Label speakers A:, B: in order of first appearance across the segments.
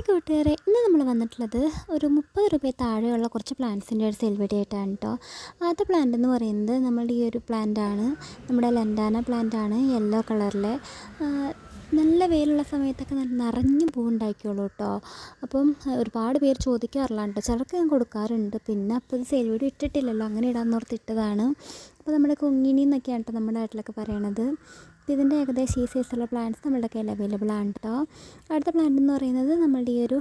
A: Hi കൂട്ടുകാരെ ഇന്ന് നമ്മൾ വന്നിട്ടുള്ളത് ഒരു മുപ്പത് രൂപ താഴെയുള്ള കുറച്ച് പ്ലാന്റ്സിന്റെ ഒരു സെയിൽ ആയിട്ടാണ് കേട്ടോ ആദ്യത്തെ പ്ലാന്റ് എന്ന് പറയുന്നത് നമ്മുടെ ഈ ഒരു പ്ലാന്റ് ആണ്. നമ്മുടെ ലണ്ടാന പ്ലാന്റ് ആണ് യെല്ലോ കളറിലെ നല്ല വെയിലുള്ള സമയത്തൊക്കെ നല്ല പൂ ഉണ്ടാക്കിയോളൂ കേട്ടോ അപ്പം ഒരുപാട് പേര് ചോദിക്കാറില്ല കേട്ടോ ചിലർക്ക് ഞാൻ കൊടുക്കാറുണ്ട്. പിന്നെ അപ്പോൾ ഇത് സെയിൽ ഇട്ടിട്ടില്ലല്ലോ. അങ്ങനെ ഇടാൻ ഓർത്ത് ഇട്ടതാണ്. അപ്പോൾ നമ്മുടെ കുങ്ങിണി എന്നൊക്കെയാണ് കേട്ടോ നമ്മുടെ നാട്ടിലൊക്കെ പറയണത്. ഇതിന്റെ ഏകദേശം ഈ സൈസുള്ള പ്ലാന്റ്സ് നമ്മളുടെ കയ്യിൽ അവൈലബിൾ ആണ് കേട്ടോ അടുത്ത പ്ലാന്റ് എന്ന് പറയുന്നത് നമ്മളുടെ ഈ ഒരു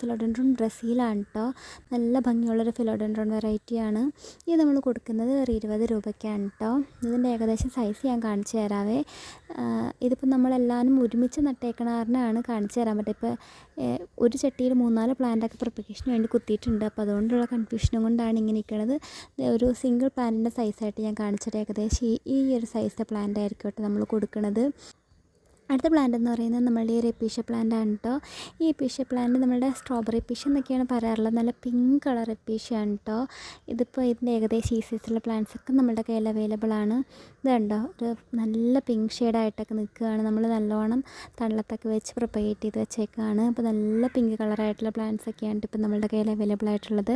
A: ഫിലോഡൻഡ്രോൺ ബ്രസീലാണ് കേട്ടോ നല്ല ഭംഗിയുള്ളൊരു ഫിലോഡൻഡ്രോൺ വെറൈറ്റിയാണ് ഇത് നമ്മൾ കൊടുക്കുന്നത് ഒരു ഇരുപത് രൂപയ്ക്കാണ് കേട്ടോ ഇതിന്റെ ഏകദേശം സൈസ് ഞാൻ കാണിച്ചു തരാവേ. ഇതിപ്പോൾ നമ്മളെല്ലാവരും ഒരുമിച്ച് നട്ടേക്കണ കാരണമാണ് കാണിച്ചു തരാൻ പറ്റുക. ഇപ്പോൾ ഒരു ചട്ടിയിൽ മൂന്നാൽ പ്ലാന്റൊക്കെ പ്രൊപ്പഗേഷന് വേണ്ടി കുത്തിയിട്ടുണ്ട്. അപ്പോൾ അതുകൊണ്ടുള്ള കൺഫ്യൂഷനും കൊണ്ടാണ് ഇങ്ങനെ നിൽക്കുന്നത് ഒരു സിംഗിൾ പ്ലാന്റിന്റെ സൈസായിട്ട് ഞാൻ കാണിച്ചത് ഏകദേശം ഈ ഈ ഒരു സൈസിന്റെ പ്ലാന്റ് ആയിരിക്കും കേട്ടോ നമ്മൾ കൊടുക്കുന്നത് അടുത്ത പ്ലാന്റ് എന്ന് പറയുന്നത് നമ്മളുടെ ഈ എപ്പീഷ്യ പ്ലാന്റ് ആണ് കേട്ടോ ഈ എപ്പീഷ പ്ലാന്റ് നമ്മുടെ സ്ട്രോബെറി പീഷ എന്നൊക്കെയാണ് പറയാറുള്ളത്. നല്ല പിങ്ക് കളർ എപ്പീഷ്യ ആണ് കേട്ടോ ഇതിപ്പോൾ ഇതിന്റെ ഏകദേശം ഈ സൈസുള്ള പ്ലാന്റ്സ് ഒക്കെ നമ്മുടെ കയ്യിൽ അവൈലബിൾ ആണ്. ഇത് കണ്ടോ? ഒരു നല്ല പിങ്ക് ഷെയ്ഡായിട്ടൊക്കെ നിൽക്കുകയാണ്. നമ്മൾ നല്ലോണം തള്ളത്തൊക്കെ വെച്ച് പ്രൊപ്പഗേറ്റ് ചെയ്ത് വെച്ചേക്കാണ്. അപ്പോൾ നല്ല പിങ്ക് കളറായിട്ടുള്ള പ്ലാന്റ്സ് ഒക്കെയാണ് ഇപ്പോൾ നമ്മുടെ കയ്യിൽ അവൈലബിൾ ആയിട്ടുള്ളത്.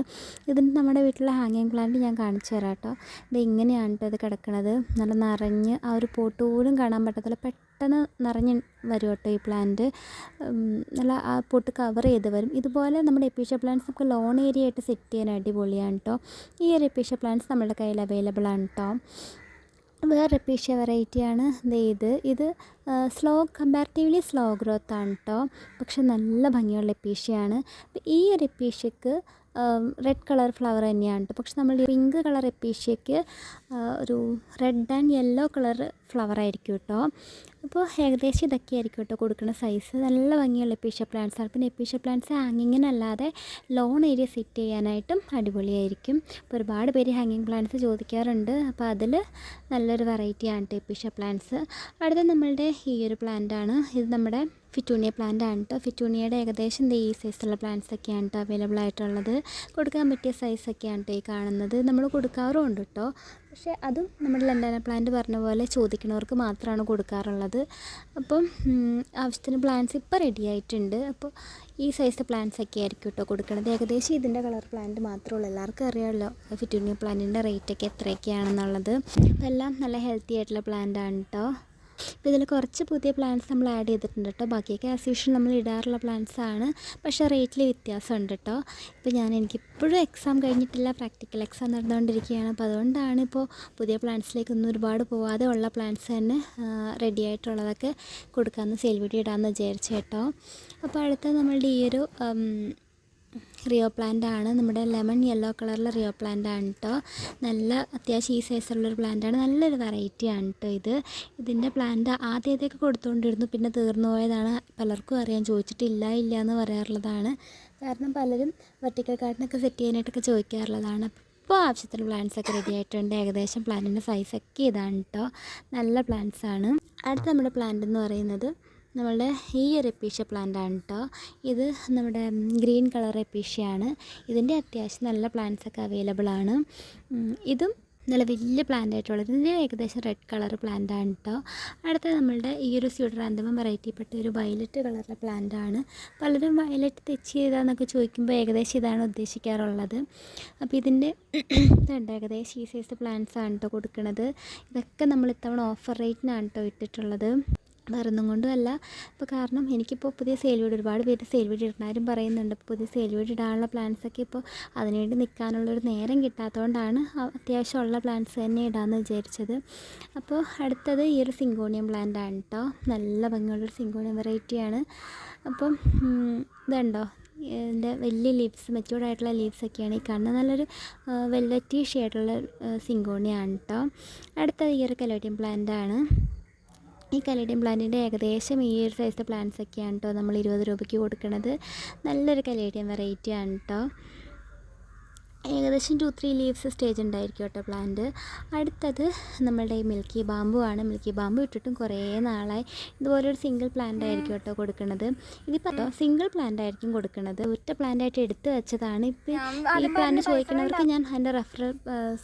A: ഇതിന് നമ്മുടെ വീട്ടിലെ ഹാങ്ങിങ് പ്ലാന്റ് ഞാൻ കാണിച്ചു തരാം കേട്ടോ ഇത് ഇങ്ങനെയാണ് കേട്ടോ ഇത് കിടക്കുന്നത് നല്ല നിറഞ്ഞ് ആ ഒരു പോട്ട് കാണാൻ പറ്റത്തില്ല. പെട്ടെന്ന് നിറഞ്ഞ് വരും കേട്ടോ ഈ പ്ലാന്റ് നല്ല ആ പൊട്ട് കവർ ചെയ്ത് വരും. ഇതുപോലെ നമ്മുടെ എപ്പീഷ്യ പ്ലാന്റ്സ് നമുക്ക് ലോൺ ഏരിയ ആയിട്ട് സെറ്റ് ചെയ്യാൻ അടിപൊളിയാണ് കേട്ടോ ഈ ഒരു എപ്പീഷ്യ പ്ലാന്റ്സ് നമ്മുടെ കയ്യിൽ അവൈലബിൾ ആണ് കേട്ടോ വേറെ എപ്പീഷ്യ വെറൈറ്റിയാണ് ഇത്. ഇത് സ്ലോ കമ്പാരിറ്റീവ്ലി സ്ലോ ഗ്രോത്ത് ആണ് കേട്ടോ പക്ഷെ നല്ല ഭംഗിയുള്ള എപ്പീഷ്യയാണ് ഈ ഒരു എപ്പീഷ്യക്ക് റെഡ് കളർ ഫ്ലവർ തന്നെയാണ് കേട്ടോ പക്ഷെ നമ്മൾ പിങ്ക് കളർ എപ്പീഷ്യക്ക് ഒരു red and yellow colour flower ആയിരിക്കും കേട്ടോ അപ്പോൾ ഏകദേശം ഇതൊക്കെ ആയിരിക്കും കേട്ടോ കൊടുക്കുന്ന സൈസ് നല്ല ഭംഗിയുള്ള എപ്പീഷ്യ പ്ലാന്റ്സ് ആണ്. പിന്നെ എപ്പീഷ്യ പ്ലാന്റ്സ് ഹാങ്ങിങ്ങിനല്ലാതെ ലോൺ ഏരിയ സെറ്റ് ചെയ്യാനായിട്ടും അടിപൊളിയായിരിക്കും. അപ്പോൾ ഒരുപാട് പേര് ഹാങ്ങിങ് പ്ലാന്റ്സ് ചോദിക്കാറുണ്ട്. അപ്പോൾ അതിൽ നല്ലൊരു വെറൈറ്റിയാണ് കേട്ടോ എപ്പീഷ്യ പ്ലാന്റ്സ് അടുത്ത നമ്മളുടെ ഈ ഒരു പ്ലാന്റ് ആണ്. ഇത് നമ്മുടെ ഫിറ്റൂണിയ പ്ലാന്റ് ആണ് കേട്ടോ ഫിറ്റൂണിയയുടെ ഏകദേശം ഈ സൈസുള്ള പ്ലാന്റ്സ് ഒക്കെയാണ് കേട്ടോ അവൈലബിൾ ആയിട്ടുള്ളത്. കൊടുക്കാൻ പറ്റിയ സൈസൊക്കെയാണ് കേട്ടോ ഈ കാണുന്നത്. നമ്മൾ കൊടുക്കാറുമുണ്ട് കേട്ടോ പക്ഷേ അതും നമ്മുടെ ലണ്ടന പ്ലാന്റ് പറഞ്ഞ പോലെ ചോദിക്കുന്നവർക്ക് മാത്രമാണ് കൊടുക്കാറുള്ളത്. അപ്പം ആവശ്യത്തിന് പ്ലാന്റ്സ് ഇപ്പോൾ റെഡി ആയിട്ടുണ്ട്. അപ്പോൾ ഈ സൈസ് പ്ലാന്റ്സ് ഒക്കെ ആയിരിക്കും കേട്ടോ കൊടുക്കുന്നത് ഏകദേശം ഇതിന്റെ കളർ പ്ലാന്റ് മാത്രമേ എല്ലാവർക്കും അറിയാമല്ലോ ഫിറ്റൂണിയ പ്ലാന്റിന്റെ റേറ്റൊക്കെ എത്രയൊക്കെയാണെന്നുള്ളത്. അപ്പോൾ എല്ലാം നല്ല ഹെൽത്തി ആയിട്ടുള്ള പ്ലാന്റ് ആണ് കേട്ടോ അപ്പോൾ ഇതിൽ കുറച്ച് പുതിയ പ്ലാന്റ്സ് നമ്മൾ ആഡ് ചെയ്തിട്ടുണ്ട് കേട്ടോ ബാക്കിയൊക്കെ ആസ് യൂഷ്വൽ നമ്മൾ ഇടാറുള്ള പ്ലാന്റ്സ് ആണ്. പക്ഷേ റേറ്റിൽ വ്യത്യാസമുണ്ട് കേട്ടോ ഇപ്പോൾ ഞാൻ എനിക്കിപ്പോഴും എക്സാം കഴിഞ്ഞിട്ടില്ല. പ്രാക്ടിക്കൽ എക്സാം നടന്നുകൊണ്ടിരിക്കുകയാണ്. അപ്പോൾ അതുകൊണ്ടാണ് ഇപ്പോൾ പുതിയ പ്ലാന്റ്സിലേക്കൊന്നും ഒരുപാട് പോവാതെ ഉള്ള പ്ലാന്റ്സ് തന്നെ റെഡി ആയിട്ടുള്ളതൊക്കെ കൊടുക്കാമെന്ന് സെയിൽ വീഡിയോ ഇടാമെന്ന് വിചാരിച്ചു കേട്ടോ. അപ്പോൾ അടുത്ത നമ്മളുടെ ഈ ഒരു റിയോ പ്ലാന്റ് ആണ്. നമ്മുടെ ലെമൺ യെല്ലോ കളറിലെ റിയോ പ്ലാന്റ് ആണ് കേട്ടോ നല്ല അത്യാവശ്യം ഈ സൈസുള്ളൊരു പ്ലാന്റ് ആണ്. നല്ലൊരു വെറൈറ്റി ആണ് കേട്ടോ ഇത്. ഇതിന്റെ പ്ലാന്റ് ആദ്യത്തേക്ക് കൊടുത്തുകൊണ്ടിരുന്നു പിന്നെ തീർന്നു പോയതാണ്. പലർക്കും അറിയാൻ ചോദിച്ചിട്ടില്ല ഇല്ല എന്ന് പറയാറുള്ളതാണ്. കാരണം പലരും വെർട്ടിക്കൽ ഗാർഡനൊക്കെ സെറ്റ് ചെയ്യാനായിട്ടൊക്കെ ചോദിക്കാറുള്ളതാണ്. ഇപ്പോൾ ആവശ്യത്തിന് പ്ലാന്റ്സ് ഒക്കെ റെഡി ആയിട്ടുണ്ട്. ഏകദേശം പ്ലാന്റിന്റെ സൈസൊക്കെ ഇതാണ് കേട്ടോ നല്ല പ്ലാന്റ്സ് ആണ്. അടുത്ത നമ്മുടെ പ്ലാന്റ് എന്ന് പറയുന്നത് നമ്മളുടെ ഈ ഒരു എപ്പീഷ്യ പ്ലാന്റ് ആണ് കേട്ടോ ഇത് നമ്മുടെ ഗ്രീൻ കളർ എപ്പീഷ്യയാണ് ഇതിന്റെ അത്യാവശ്യം നല്ല പ്ലാന്റ്സ് ഒക്കെ അവൈലബിൾ ആണ്. ഇതും നല്ല വലിയ പ്ലാന്റ് ആയിട്ടുള്ളത് ഇതിന്റെ ഏകദേശം റെഡ് കളർ പ്ലാന്റ് ആണ് കേട്ടോ അടുത്ത നമ്മളുടെ ഈ ഒരു സ്യൂഡറാന്തമം വെറൈറ്റിപ്പെട്ട ഒരു വയലറ്റ് കളറിലെ പ്ലാന്റ് ആണ് പലരും വയലറ്റ് തെച്ച് ചെയ്താന്നൊക്കെ ചോദിക്കുമ്പോൾ ഏകദേശം ഇതാണ് ഉദ്ദേശിക്കാറുള്ളത്. അപ്പോൾ ഇതിന്റെ ഇതുണ്ട് ഏകദേശം ഈ സൈസ് പ്ലാന്റ്സ് ആണ് കേട്ടോ കൊടുക്കുന്നത് ഇതൊക്കെ നമ്മൾ ഇത്തവണ ഓഫർ റേറ്റിനാണ് കേട്ടോ ഇട്ടിട്ടുള്ളത്. വേറൊന്നും കൊണ്ടുമല്ല. ഇപ്പോൾ കാരണം എനിക്കിപ്പോൾ പുതിയ സെയിൽ വീട് ഒരുപാട് പേര് സെയിൽ വീട് ഇടുന്നവരും പറയുന്നുണ്ട്. പുതിയ സെയിൽ വീട് ഇടാനുള്ള പ്ലാൻസൊക്കെ ഇപ്പോൾ അതിനുവേണ്ടി നിൽക്കാനുള്ളൊരു നേരം കിട്ടാത്തതുകൊണ്ടാണ് അത്യാവശ്യമുള്ള പ്ലാൻസ് തന്നെ ഇടാമെന്ന് വിചാരിച്ചത്. അപ്പോൾ അടുത്തത് ഈ ഒരു സിങ്കോണിയം പ്ലാന്റ് ആണ് കേട്ടോ നല്ല ഭംഗിയുള്ളൊരു സിങ്കോണിയം വെറൈറ്റിയാണ് അപ്പോൾ ഇതുണ്ടോ? ഇതിന്റെ വലിയ ലീവ്സ് മെച്ചൂർഡ് ആയിട്ടുള്ള ലീവ്സ് ഒക്കെയാണ് ഈ കാണുന്നത്. നല്ലൊരു വെല്ലറ്റി ഷെയ്ഡുള്ള സിങ്കോണിയാണ് കേട്ടോ അടുത്തത് ഈ ഒരു കലോട്ടിയം പ്ലാന്റ് ആണ്. ഈ കലേഡിയം പ്ലാന്റിന്റെ ഏകദേശം ഈ ഒരു സൈസ് പ്ലാന്റ്സ് ഒക്കെയാണ് കേട്ടോ നമ്മൾ ഇരുപത് രൂപയ്ക്ക് കൊടുക്കുന്നത് നല്ലൊരു കലേഡിയം വെറൈറ്റി ആണ് കേട്ടോ ഏകദേശം ടു ത്രീ ലീവ്സ് സ്റ്റേജ് ഉണ്ടായിരിക്കും കേട്ടോ പ്ലാന്റ് അടുത്തത് നമ്മളുടെ ഈ മിൽക്കി ബാമ്പു ആണ്. മിൽക്കി ബാമ്പു ഇട്ടിട്ടും കുറേ നാളായി. ഇതുപോലെ ഒരു സിംഗിൾ പ്ലാന്റ് ആയിരിക്കും കേട്ടോ കൊടുക്കുന്നത്. ഇതിപ്പോൾ സിംഗിൾ പ്ലാന്റ് ആയിരിക്കും കൊടുക്കുന്നത്. ഒറ്റ പ്ലാന്റ് ആയിട്ട് എടുത്തു വെച്ചതാണ്. ഇപ്പം ഈ പ്ലാന്റ് ചോദിക്കുന്നവർക്ക് ഞാൻ അതിന്റെ റെഫറൽ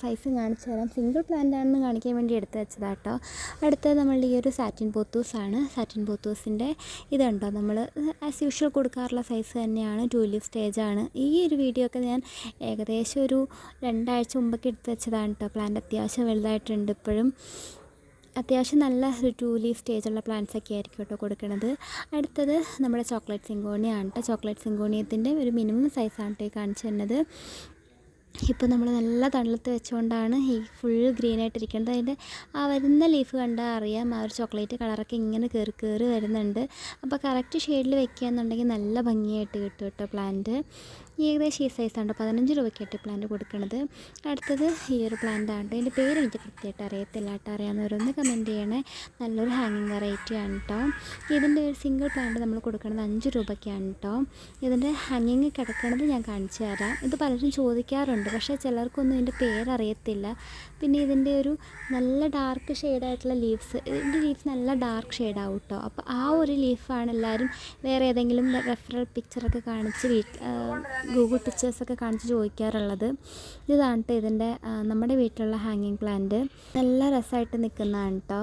A: സൈസ് കാണിച്ചു തരാം. സിംഗിൾ പ്ലാന്റ് ആണെന്ന് കാണിക്കാൻ വേണ്ടി എടുത്തു കേട്ടോ. അടുത്തത് നമ്മളുടെ ഈ ഒരു സാറ്റിൻ പോത്തൂസ് ആണ്. സാറ്റിൻ പോത്തൂസിന്റെ ഇതുണ്ടോ നമ്മൾ ആസ് യൂഷ്വൽ കൊടുക്കാറുള്ള സൈസ് തന്നെയാണ്. ടു ലീവ് സ്റ്റേജ് ആണ്. ഈ ഒരു വീഡിയോ ഒക്കെ ഞാൻ ഏകദേശം ഒരു രണ്ടാഴ്ച മുമ്പൊക്കെ എടുത്ത് വെച്ചതാണ് കേട്ടോ പ്ലാന്റ് അത്യാവശ്യം വലുതായിട്ടുണ്ട് ഇപ്പോഴും. അത്യാവശ്യം നല്ല ഒരു ടു ലീഫ് സ്റ്റേജുള്ള പ്ലാന്റ്സ് ഒക്കെ ആയിരിക്കും കേട്ടോ കൊടുക്കുന്നത് അടുത്തത് നമ്മുടെ ചോക്ലേറ്റ് സിങ്കോണിയാണ് കേട്ടോ ചോക്ലേറ്റ് സിങ്കോണിയത്തിന്റെ ഒരു മിനിമം സൈസാണ് കേട്ടോ ഈ കാണിച്ചു തന്നത് ഇപ്പോൾ നമ്മൾ നല്ല തണലത്ത് വെച്ചുകൊണ്ടാണ് ഈ ഫുൾ ഗ്രീൻ ആയിട്ടിരിക്കുന്നത്. അതിന്റെ ആ വരുന്ന ലീഫ് കണ്ടാൽ അറിയാം. ആ ഒരു ചോക്ലേറ്റ് കളറൊക്കെ ഇങ്ങനെ കയറി കയറി വരുന്നുണ്ട്. അപ്പോൾ കറക്റ്റ് ഷെയ്ഡിൽ വെക്കുകയെന്നുണ്ടെങ്കിൽ നല്ല ഭംഗിയായിട്ട് കിട്ടും കേട്ടോ പ്ലാന്റ് ഏകദേശം ഈ സൈസാണ് പതിനഞ്ച് രൂപയ്ക്കായിട്ട് പ്ലാന്റ് കൊടുക്കുന്നത് അടുത്തത് ഈ ഒരു പ്ലാന്റ് ആണ് ഇതിന്റെ പേര് എനിക്ക് കൃത്യമായിട്ട് അറിയത്തില്ല കേട്ടോ അറിയാവുന്നവരൊന്ന് കമന്റ് ചെയ്യണേ. നല്ലൊരു ഹാങ്ങിങ് വെറൈറ്റി ആണ് കേട്ടോ ഇതിന്റെ ഒരു സിംഗിൾ പ്ലാന്റ് നമ്മൾ കൊടുക്കുന്നത് അഞ്ച് രൂപയ്ക്കാണ് കേട്ടോ ഇതിന്റെ ഹാങ്ങിങ് കിടക്കുന്നത് ഞാൻ കാണിച്ചു തരാം. ഇത് പലരും ചോദിക്കാറുണ്ട്. പക്ഷേ ചിലർക്കൊന്നും ഇതിന്റെ പേരറിയത്തില്ല പിന്നെ ഇതിന്റെ ഒരു നല്ല ഡാർക്ക് ഷെയ്ഡായിട്ടുള്ള ലീവ്സ് ഇതിന്റെ ലീവ്സ് നല്ല ഡാർക്ക് ഷെയ്ഡാവും കേട്ടോ അപ്പോൾ ആ ഒരു ലീഫാണ് എല്ലാവരും വേറെ ഏതെങ്കിലും റെഫറൽ പിക്ചറൊക്കെ കാണിച്ച് വീട്ടിൽ ഗൂഗിൾ പിക്ചേഴ്സൊക്കെ കാണിച്ച് ചോദിക്കാറുള്ളത്. ഇതാണ് കേട്ടോ ഇതിന്റെ നമ്മുടെ വീട്ടിലുള്ള ഹാങ്ങിങ് പ്ലാന്റ് നല്ല രസമായിട്ട് നിൽക്കുന്നതാണ് കേട്ടോ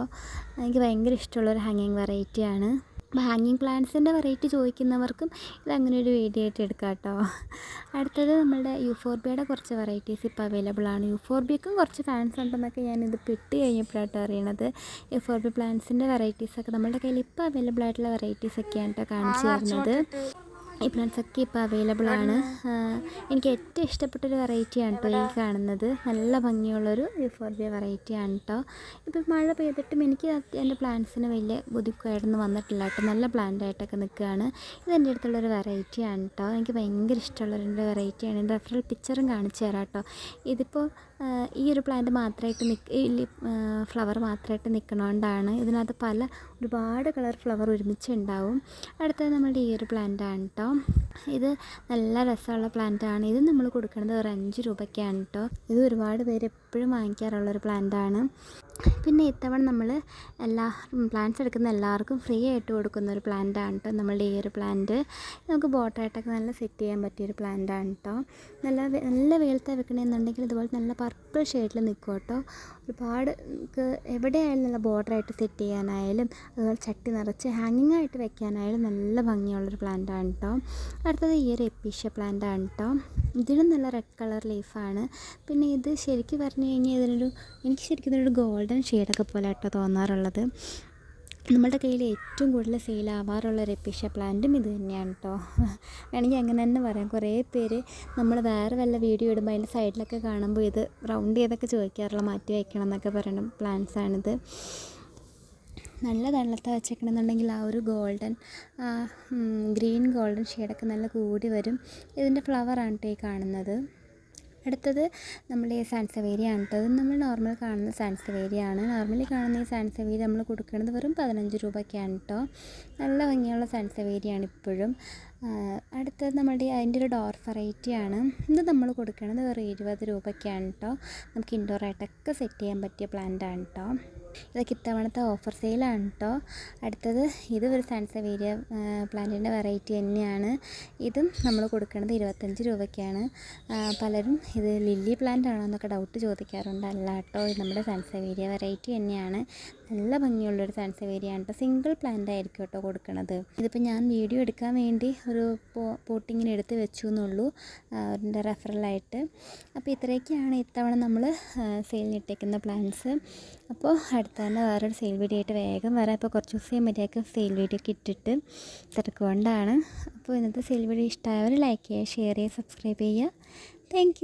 A: എനിക്ക് ഭയങ്കര ഇഷ്ടമുള്ളൊരു ഹാങ്ങിങ് വെറൈറ്റിയാണ് അപ്പോൾ ഹാങ്ങിങ് പ്ലാന്റ്സിന്റെ വെറൈറ്റി ചോദിക്കുന്നവർക്കും ഇതങ്ങനെ ഒരു വീഡിയോ ആയിട്ട് എടുക്കാം കേട്ടോ അടുത്തത് നമ്മളുടെ യൂഫോർബിയയുടെ കുറച്ച് വെറൈറ്റീസ് ഇപ്പോൾ അവൈലബിൾ ആണ്. യൂഫോർബിയക്കും കുറച്ച് ഫാൻസ് ഉണ്ടെന്നൊക്കെ ഞാനിത് പിട്ട് കഴിഞ്ഞപ്പോഴാണ് അറിയണത്. യൂഫോർബിയ പ്ലാന്റ്സിന്റെ വെറൈറ്റീസൊക്കെ നമ്മുടെ കയ്യിൽ ഇപ്പോൾ അവൈലബിൾ ആയിട്ടുള്ള വെറൈറ്റീസൊക്കെയാണ് കേട്ടോ കാണിച്ചു തരുന്നത്. ഈ പ്ലാന്റ്സൊക്കെ ഇപ്പോൾ അവൈലബിൾ ആണ് എനിക്ക് ഏറ്റവും ഇഷ്ടപ്പെട്ടൊരു വെറൈറ്റിയാണ് കേട്ടോ ഈ കാണുന്നത്. നല്ല ഭംഗിയുള്ളൊരു യൂഫോർബിയ വെറൈറ്റിയാണ് കേട്ടോ ഇപ്പോൾ മഴ പെയ്തിട്ടും എനിക്ക് എന്റെ പ്ലാന്റ്സിന് വലിയ ബുദ്ധിമുട്ടായിട്ടൊന്നും വന്നിട്ടില്ല കേട്ടോ നല്ല പ്ലാന്റ് ആയിട്ടൊക്കെ നിൽക്കുകയാണ്. ഇതെന്റെ അടുത്തുള്ളൊരു വെറൈറ്റിയാണ് കേട്ടോ എനിക്ക് ഭയങ്കര ഇഷ്ടമുള്ളൊരു വെറൈറ്റിയാണ് എന്റെ റെഫറൽ പിക്ചറും കാണിച്ചു തരാം കേട്ടോ ഇതിപ്പോൾ ഈ ഒരു പ്ലാന്റ് മാത്രമായിട്ട് നിൽക്ക ഫ്ലവർ മാത്രമായിട്ട് നിൽക്കണോണ്ടാണ് ഇതിനകത്ത് പല ഒരുപാട് കളർ ഫ്ലവർ ഒരുമിച്ച് ഉണ്ടാവും അടുത്തത് നമ്മുടെ ഈ ഒരു പ്ലാന്റാണ് കേട്ടോ ഇത് നല്ല രസമുള്ള പ്ലാന്റാണ് ഇത് നമ്മൾ കൊടുക്കുന്നത് ഒരു അഞ്ച് രൂപയ്ക്കാണ് കേട്ടോ ഇത് ഒരുപാട് പേര് എപ്പോഴും വാങ്ങിക്കാറുള്ളൊരു പ്ലാന്റാണ് പിന്നെ ഇത്തവണ നമ്മൾ എല്ലാ പ്ലാന്റ്സ് എടുക്കുന്ന എല്ലാവർക്കും ഫ്രീ ആയിട്ട് കൊടുക്കുന്ന ഒരു പ്ലാന്റാണ് കേട്ടോ നമ്മളുടെ ഈ ഒരു പ്ലാന്റ് നമുക്ക് ബോട്ടായിട്ടൊക്കെ നല്ല സെറ്റ് ചെയ്യാൻ പറ്റിയൊരു പ്ലാന്റാണ് കേട്ടോ നല്ല നല്ല വെയിലത്തെ വെക്കണമെന്നുണ്ടെങ്കിൽ ഇതുപോലെ നല്ല പർപ്പിൾ ഷെയ്ഡിൽ നിൽക്കും കേട്ടോ ഒരുപാട് നമുക്ക് എവിടെയായാലും നല്ല ബോർഡറായിട്ട് സെറ്റ് ചെയ്യാനായാലും അതുപോലെ ചട്ടി നിറച്ച് ഹാങ്ങിങ് ആയിട്ട് വെക്കാനായാലും നല്ല ഭംഗിയുള്ളൊരു പ്ലാന്റാണ് കേട്ടോ അടുത്തത് ഈ ഒരു എപ്പീഷ്യ പ്ലാന്റാണ് കേട്ടോ ഇതിനും നല്ല റെഡ് കളർ ലീഫാണ് പിന്നെ ഇത് ശരിക്കും പറഞ്ഞു കഴിഞ്ഞാൽ ഇതിനൊരു എനിക്ക് ശരിക്കും ഇതിനൊരു ഗോൾഡൻ ഷെയ്ഡൊക്കെ പോലെ കേട്ടോ തോന്നാറുള്ളത്. നമ്മളുടെ കയ്യിൽ ഏറ്റവും കൂടുതൽ സെയിലാവാറുള്ള എപ്പിഷ്യ പ്ലാന്റും ഇത് തന്നെയാണ് കേട്ടോ വേണമെങ്കിൽ അങ്ങനെ തന്നെ പറയാം. കുറേ പേര് നമ്മൾ വേറെ വല്ല വീഡിയോ ഇടുമ്പോൾ അതിന്റെ സൈഡിലൊക്കെ കാണുമ്പോൾ ഇത് റൗണ്ട് ചെയ്തൊക്കെ ചോദിക്കാറുള്ള മാറ്റി വയ്ക്കണം എന്നൊക്കെ പറയണം പ്ലാന്റ്സാണിത് നല്ല തണലത്ത് വെച്ചേക്കണമെന്നുണ്ടെങ്കിൽ ആ ഒരു ഗോൾഡൻ ഗ്രീൻ ഗോൾഡൻ ഷെയ്ഡൊക്കെ നല്ല കൂടി വരും. ഇതിന്റെ ഫ്ലവറാണ് കേട്ടോ ഈ കാണുന്നത്. അടുത്തത് നമ്മൾ ഈ സാൻസവേരിയാണ് കേട്ടോ. ഇത് നമ്മൾ നോർമൽ കാണുന്ന സാൻസവേരിയാണ് നോർമലി കാണുന്ന ഈ സാൻസവേരി നമ്മൾ കൊടുക്കുന്നത് വെറും പതിനഞ്ച് രൂപയ്ക്കാണ് കേട്ടോ. നല്ല ഭംഗിയുള്ള സാൻസവേരിയാണ് ഇപ്പോഴും. അടുത്തത് നമ്മുടെ അതിന്റെ ഒരു ഡോർ വെറൈറ്റി ആണ്. ഇത് നമ്മൾ കൊടുക്കുന്നത് വെറും ഇരുപത് രൂപയ്ക്കാണ് കേട്ടോ. നമുക്ക് ഇൻഡോർ ആയിട്ടൊക്കെ സെറ്റ് ചെയ്യാൻ പറ്റിയ പ്ലാന്റ് ആണ് കേട്ടോ. ഇതൊക്കെ ഇത്തവണത്തെ ഓഫർ സെയിലാണ് കേട്ടോ അടുത്തത് ഇത് ഒരു സാൻസവേരിയ പ്ലാന്റിന്റെ വെറൈറ്റി തന്നെയാണ്. ഇതും നമ്മൾ കൊടുക്കുന്നത് ഇരുപത്തഞ്ച് രൂപയ്ക്കാണ്. പലരും ഇത് ലില്ലി പ്ലാന്റ് ആണോ എന്നൊക്കെ ഡൗട്ട് ചോദിക്കാറുണ്ട്. അല്ല കേട്ടോ ഇത് നമ്മുടെ സാൻസവേരിയ വെറൈറ്റി തന്നെയാണ്. നല്ല ഭംഗിയുള്ളൊരു ആണ് കേട്ടോ സിംഗിൾ പ്ലാന്റ് ആയിരിക്കും കേട്ടോ കൊടുക്കുന്നത് ഇതിപ്പോൾ ഞാൻ വീഡിയോ എടുക്കാൻ വേണ്ടി ഒരു പോട്ടിങ്ങിന് എടുത്ത് വെച്ചു എന്നുള്ളൂ. അതിന്റെ റെഫറലായിട്ട് അപ്പോൾ ഇത്രയൊക്കെയാണ് ഇത്തവണ നമ്മൾ സെയിലിന് ഇട്ടേക്കുന്ന പ്ലാന്റ്സ് അപ്പോൾ അടുത്ത തന്നെ വേറൊരു സെയിൽ വീഡിയോ ആയിട്ട് വേഗം വരാം. ഇപ്പോൾ കുറച്ച് ദിവസം മര്യാദയ്ക്ക് സെയിൽ വീഡിയോ ഒക്കെ ഇട്ടിട്ട് തിരക്കുകൊണ്ടാണ് അപ്പോൾ ഇന്നത്തെ സെയിൽ വീഡിയോ ഇഷ്ടമായവർ ലൈക്ക് ചെയ്യുക ഷെയർ ചെയ്യുക സബ്സ്ക്രൈബ് ചെയ്യുക. താങ്ക്